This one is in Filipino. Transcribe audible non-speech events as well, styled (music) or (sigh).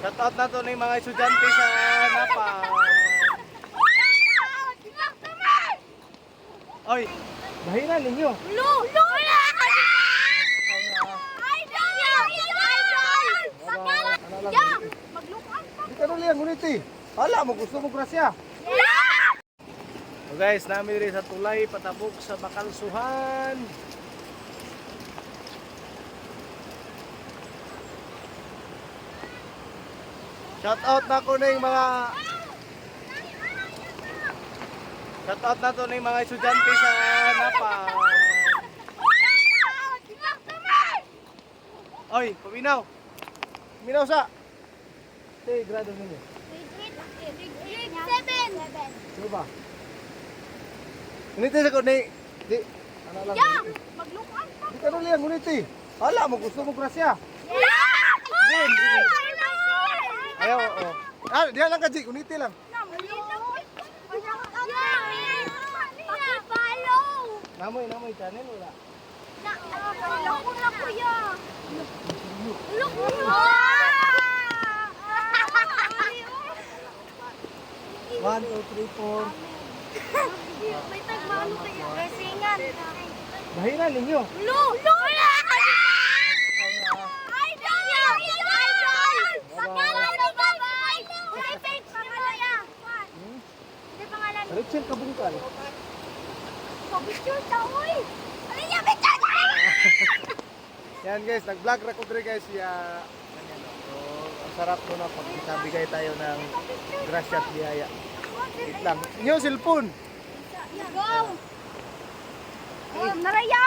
Shout out na to ng mga estudyante sa Napa. Oy, bahira ninyo. Lu! Lu! Hala mo, gusto mo grasya. Yeah! So guys, namin rin sa tulay, patabok sa Bakalsuhan. Shout out na ko ng mga Shout out na to ng mga estudyante sa Napa. Oy, paminaw. Paminaw sa. Te, grado ninyo. Seven! Sino ba? Ngunit sa ko ni di ano lang. Ya! Maglukaan pa! Di ka nuli ang ngunit eh. Hala mo, gusto mo grasya. Yeah! Ayaw, oo. Ah, diyan lang ka, G. Kuniti lang. Namoy, namoy, channel, wala. Na, lako na kuya! Lako na! One, two, three, four. May tagmano kaya. Resingan. Bahira ninyo. Lu! Lu! Idol! Idol! Pangalan ni Babay! May page na kaya. Hmm? Rachel Kabungkal. Pabicture ka, uy! Ano niya, picture? (laughs) Yan guys, nag-vlog ko dre guys. Ya, ganyan, no. So, ang sarap ko na pag isabigay tayo ng grasya at biyaya. Wait lang. Inyo, cellphone. Go! Oh, naraya!